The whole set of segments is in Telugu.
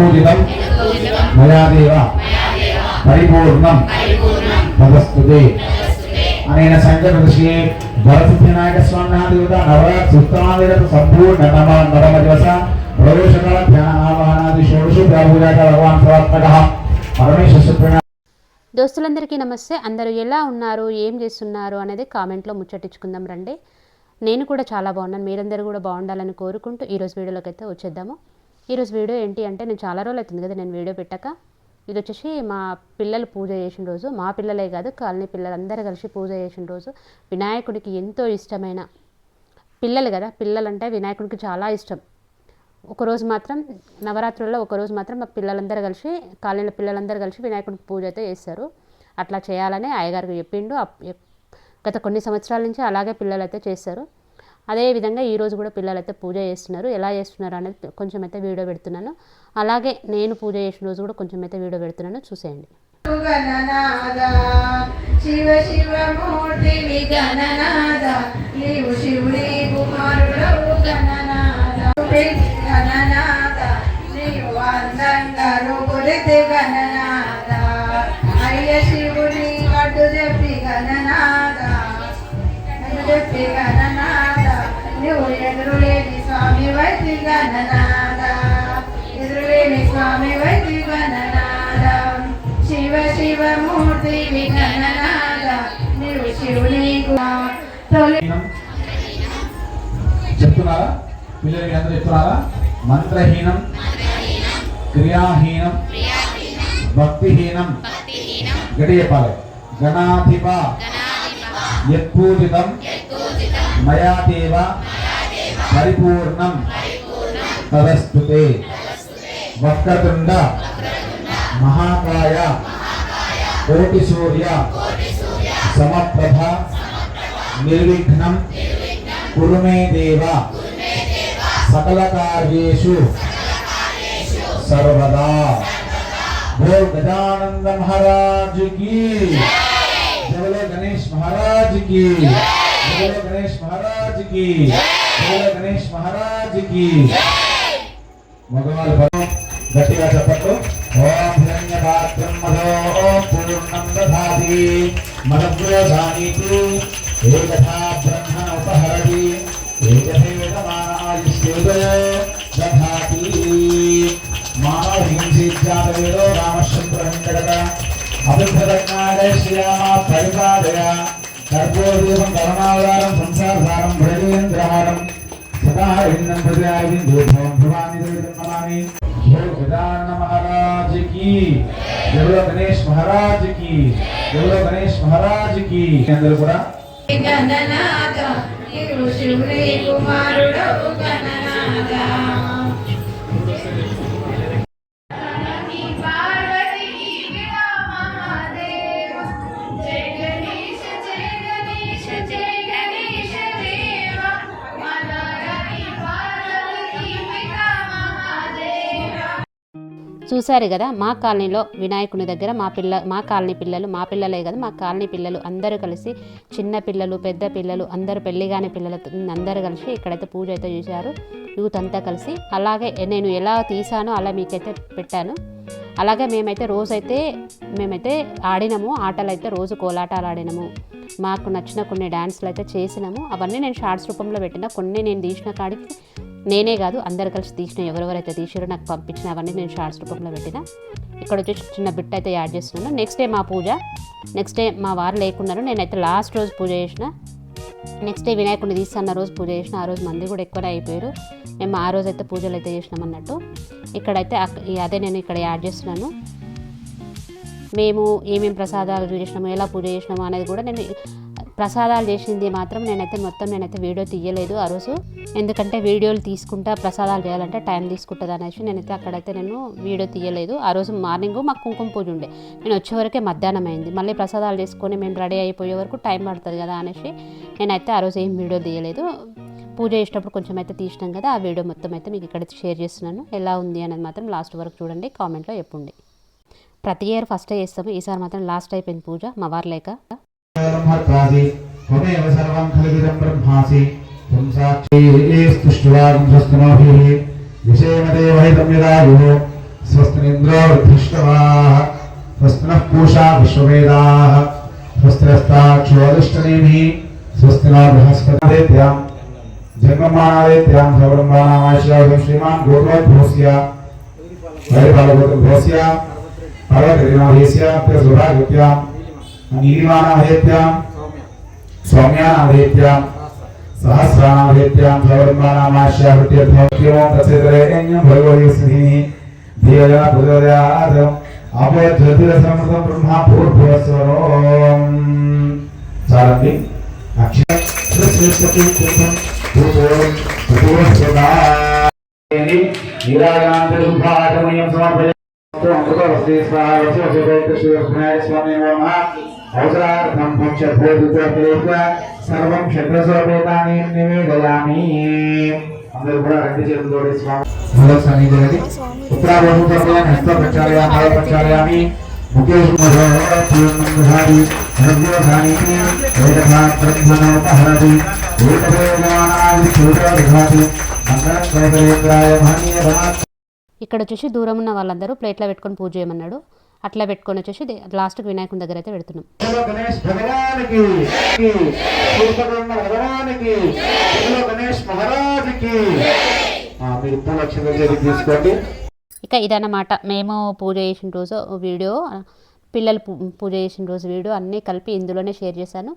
పూజితం మయాదేవ పరిపూర్ణం తదస్తుతే అనేన సంకటదృశ్యే వరసిద్ధినాయక స్వామినాదేవత నవరాత్రి ఉత్తమావేద సంపూర్ణ నమ నవమ దివస ప్రవేశకాల ధ్యాన ఆవాహనాది షోడశు ప్రాభుజాత భగవాన్ సవాత్మక పరమేశ్వర దోస్తులందరికీ నమస్తే. అందరూ ఎలా ఉన్నారు? ఏం చేస్తున్నారు? అనేది కామెంట్లో ముచ్చటించుకుందాం రండి. నేను కూడా చాలా బాగున్నాను. మీరందరూ కూడా బాగుండాలని కోరుకుంటూ ఈరోజు వీడియోలోకి అయితే వచ్చేద్దాము. ఈరోజు వీడియో ఏంటి అంటే నేను చాలా రోజులు అవుతుంది కదా నేను వీడియో పెట్టాక. ఇది వచ్చేసి మా పిల్లలు పూజ చేసిన రోజు. మా పిల్లలే కాదు కాలనీ పిల్లలందరూ కలిసి పూజ చేసిన రోజు. వినాయకుడికి ఎంతో ఇష్టమైన పిల్లలు కదా పిల్లలంటే వినాయకుడికి చాలా ఇష్టం. ఒకరోజు మాత్రం నవరాత్రుల్లో ఒకరోజు మాత్రం మా పిల్లలందరూ కలిసి కాలనీలో పిల్లలందరూ కలిసి వినాయకుడికి పూజ అయితే చేస్తారు. అట్లా చేయాలని అయ్యగారికి చెప్పిండు. అప్- గత కొన్ని సంవత్సరాల నుంచి అలాగే పిల్లలు అయితే చేస్తారు. అదేవిధంగా ఈరోజు కూడా పిల్లలు అయితే పూజ చేస్తున్నారు. ఎలా చేస్తున్నారు అనేది కొంచెం అయితే వీడియో పెడుతున్నాను. అలాగే నేను పూజ చేసిన రోజు కూడా కొంచెం అయితే వీడియో పెడుతున్నాను. చూసేయండి. శివ శివ మూర్తి విగణనాద నీవు శివుడి కుమారుడవు గణనాద గణనాద నీవు అందంగా రూపుడితే గణనాద అయ్య శివుని అడ్డు చెప్పి గణనాద అడ్డు చెప్పి గణ గణనాద ఎదురులేని స్వామి వైద్య గణనాద శివ శివ మూర్తి విఘ్ననాద నీవు శివుని చెప్తున్నారా? పిల్లలకి అందరూ చెప్తున్నారా? మంత్రహీనం క్రియాహీనం భక్తిహీనం. గడి చెప్పాలి. గణాధిప యత్పూజితం మయా దేవ పరిపూర్ణం. तवस्तुते वक्रतुंड महाकाय। कोटिशूर्य समप्रभा। निर्विघ्नं। कुरुमे देव। सकल कार्येषु सर्वदा। बोल गजानंद महाराज की। बोलो गणेश महाराज की। बोलो गणेश महाराज की। बोलो गणेश महाराज की। మగవాళ్ళు పదం. గట్టిగా చెప్పట్టు ఓం హిరణ్యపాత్రం మధో పూర్ణం దాది మదగ్రోధానీతి ఏకథా బ్రహ్మణ ఉపహరతి. ఏకథేదమానాయుష్యేదో దధాతి. మానవ హింసేజ్జాతవేదో రామశంకరమింకట అభిప్రదజ్ఞాయ శ్రీరామ పరిపాదయ కర్పూరదీపం కరుణావతారం సంసారసారం భృజేంద్రహారం సదాహిందం ప్రజావిందోభవం భవాని దేవితం నమామి జయ గజానన మహారాజ్ की జయ గణేష్ మహారాజ్ की జయ గణేష్ మహారాజ్ की అందరూ కూడా గణనాద నీవు శివుని కుమారుడవు గణనాద చూశారు కదా మా కాలనీలో వినాయకుని దగ్గర మా పిల్ల మా కాలనీ పిల్లలు మా పిల్లలే కదా మా కాలనీ పిల్లలు అందరూ కలిసి చిన్న పిల్లలు పెద్ద పిల్లలు అందరూ పెళ్ళిగాని పిల్లలు అందరూ కలిసి ఇక్కడైతే పూజ అయితే చేశారు యూత్ అంతా కలిసి. అలాగే నేను ఎలా తీసానో అలా మీకైతే పెట్టాను. అలాగే మేమైతే రోజైతే మేమైతే ఆడినాము ఆటలు అయితే రోజు కోలాటాలు ఆడినాము. మాకు నచ్చిన కొన్ని డ్యాన్స్లు అయితే చేసినాము. అవన్నీ నేను షార్ట్స్ రూపంలో పెట్టిన కొన్ని నేను తీసిన కాడికి నేనే కాదు అందరు కలిసి తీసిన ఎవరెవరైతే తీసారో నాకు పంపించిన అవన్నీ నేను షార్ట్స్ రూపంలో పెట్టిన. ఇక్కడ వచ్చేసి చిన్న బిట్ అయితే యాడ్ చేస్తున్నాను. నెక్స్ట్ డే మా పూజ నెక్స్ట్ డే మా వారు లేకున్నారు. నేనైతే లాస్ట్ రోజు పూజ చేసిన. నెక్స్ట్ డే వినాయకుడిని తీస్తున్న రోజు పూజ చేసిన. ఆ రోజు మంది కూడా ఎక్కువనే అయిపోయారు. మేము ఆ రోజు అయితే పూజలు అయితే చేసినాం అన్నట్టు. ఇక్కడైతే అదే నేను ఇక్కడ యాడ్ చేస్తున్నాను. మేము ఏమేమి ప్రసాదాలు చేసినాము ఎలా పూజ చేసినాము అనేది కూడా నేను ప్రసాదాలు చేసింది మాత్రం నేనైతే మొత్తం నేనైతే వీడియో తీయలేదు ఆ రోజు. ఎందుకంటే వీడియోలు తీసుకుంటా ప్రసాదాలు చేయాలంటే టైం తీసుకుంటుంది అనేసి నేనైతే అక్కడైతే నేను వీడియో తీయలేదు. ఆ రోజు మార్నింగ్ మాకు కుంకుమ పూజ ఉండే. నేను వచ్చే వరకే మధ్యాహ్నం అయింది. మళ్ళీ ప్రసాదాలు చేసుకొని మేము రెడీ అయిపోయే వరకు టైం పడుతుంది కదా అనేసి నేనైతే ఆ రోజు ఏం వీడియో తీయలేదు. పూజ చేసేటప్పుడు కొంచెం అయితే తీసినాం కదా ఆ వీడియో మొత్తం అయితే మీకు ఇక్కడ షేర్ చేస్తున్నాను. ఎలా ఉంది అనేది మాత్రం లాస్ట్ వరకు చూడండి కామెంట్లో చెప్పండి. ప్రతి ఇయర్ ఫస్ట్ చేస్తాము ఈసారి మాత్రం లాస్ట్ అయిపోయింది పూజ. మా వారు లేక. స్వస్తినః పూషా విశ్వవేదాः స్వస్తిరస్తాక్షోదిష్టనేమి స్వస్తి वृद्धिष्टवाः स्वस्ति नः पूषा विश्ववेदाः स्वस्तिरस्ताक्षोदिष्टनेमिः स्वस्ति नो बृहस्पतिदेत्यां जन्ममानादेत्यां सौरम्भानामाश्यावं श्रीमान् गोत्रोद्भोस्य वैपालगोत्रोद्भोस्य पर्वतगिरिनाभेस्य प्रसुभागत्यां नीलिमानाभेत्यां सौम्यानाभेत्यां सहस्राणाभेत्यां सौरम्भानामाश्यावृत्यर्थोक्यमो तत्सेतरेण्यं भगवतीस्मिः धियया प्रचोदयात् అపోజ్యోతిరసమృతం బ్రహ్మ భూర్భువస్వరం చాలండి నీరాజనాంతరుద్ధాటమయం సమర్పయ అమృతవస్తే స్వాహ స్వామి నమ అవసరార్థం భక్ష్య భోజన సర్వం క్షత్రస్వరూపాన్ని నివేదయామి అందరూ కూడా రెండు చేతులు జోడి స్వామి మూల సన్నిధి ఉత్తరాభోజం సమయం హస్త ప్రచారయామి పాద ప్రచారయామి ముఖేష్ మధోధారి హృదయోధాని వేదభా బ్రహ్మణోపహరతి ఏకదేవానాది సూర్యోధాతి మంగళం కైకలేంద్రాయ మహనీయ ఇక్కడ వచ్చేసి దూరం ఉన్న వాళ్ళందరూ ప్లేట్లో పెట్టుకొని పూజ చేయమన్నాడు. అట్లా పెట్టుకొని వచ్చేసి లాస్ట్కి వినాయకుని దగ్గర అయితే పెడుతున్నాం. ఇక ఇదన్నమాట. మేము పూజ చేసిన రోజు వీడియో పిల్లలు పూజ చేసిన రోజు వీడియో అన్నీ కలిపి ఇందులోనే షేర్ చేశాను.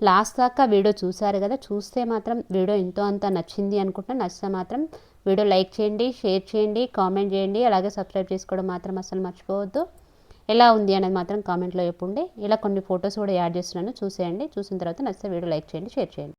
లాస్ట్ దాకా వీడియో చూసారు కదా చూస్తే మాత్రం వీడియో ఎంతో అంత నచ్చింది అనుకుంటున్నా. నచ్చితే మాత్రం వీడియో లైక్ చేయండి షేర్ చేయండి కామెంట్ చేయండి. అలాగే సబ్స్క్రైబ్ చేసుకోవడం మాత్రం అసలు మర్చిపోవద్దు. ఎలా ఉంది అనేది మాత్రం కామెంట్లో చెప్పండి. ఇలా కొన్ని ఫొటోస్ కూడా యాడ్ చేస్తున్నాను. చూసేయండి. చూసిన తర్వాత నచ్చితే వీడియో లైక్ చేయండి షేర్ చేయండి.